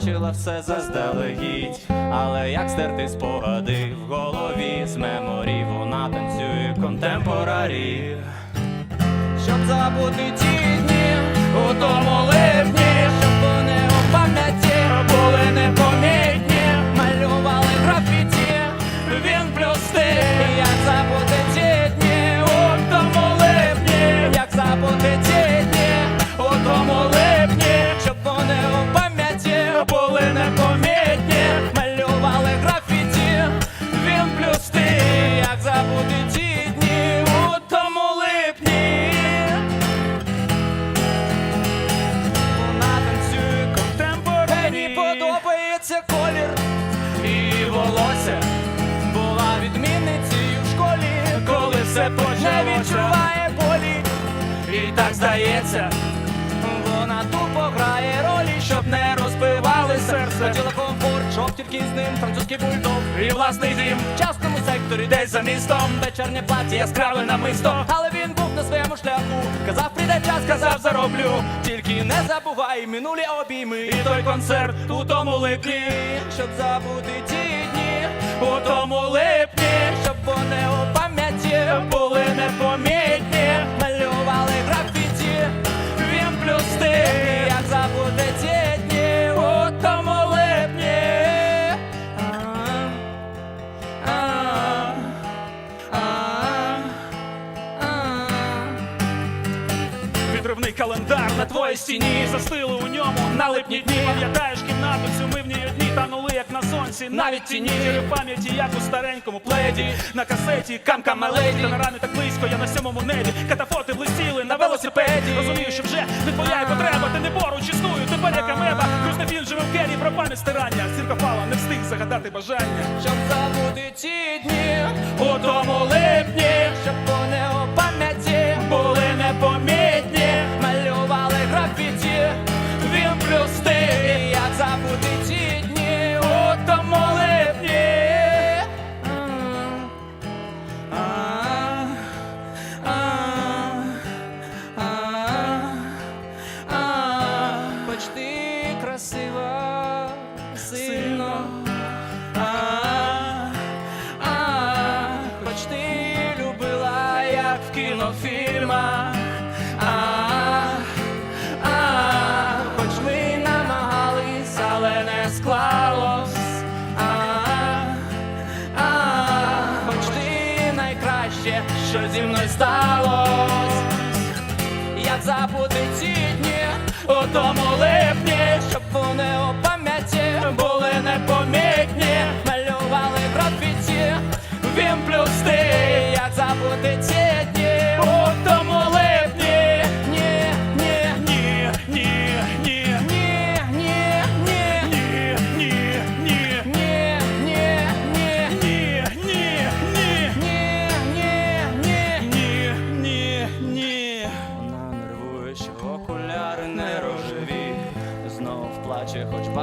бачила все заздалегідь, але як стерти спогади в голові з меморі, вона танцює контемпорарі. Щоб забути ті дні у тому липні, волосся. Була відмінницею в школі Коли все почалося. Не відчуває болі. І так здається. Вона тупо грає ролі, щоб не розбивали серце. Хотіла комфорт, щоб тільки з ним французький бульдог І власний дім. В частному секторі, десь за містом. Вечірнє плаття яскраве намисто. Але він був на своєму шляху. Казав, прийде час, казав, зароблю Тільки не забувай минулі обійми. І той концерт у тому липні. Щоб забути тому липні Щоб вони у пам'яті були непомітні. Малювали графіті він плюс ти, як забути ті дні. У тому липні. Відривний календар на твоїй стіні. Застили у ньому на липні дні. Пам'ятаєш кімнату, цю ми в ній одні сонці. Навіть тіні Віри в пам'яті, як у старенькому пледі. На касеті камка маледі. Та на рамі так близько, я на сьомому небі. Катафоти блистіли на велосипеді. Розумію, що вже не твоя потреба. Ти не поруч існую, тепер як амеба. Фільм живе в кері про пам'ять стирання. Зірка пала, не встиг загадати бажання. Щоб забути ті дні у тому липні, в кінофільмах. А, а, хоч ми намагались, але не склалось. А, а, хоч ти найкраще, що зі мною сталось. Як забути ці дні у тому липні, щоб вони у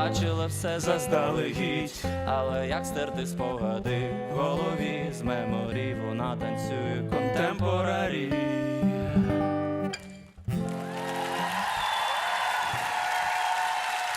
бачила все заздалегідь. Але як стерти спогади в голові з меморі, вона танцює контемпорарі.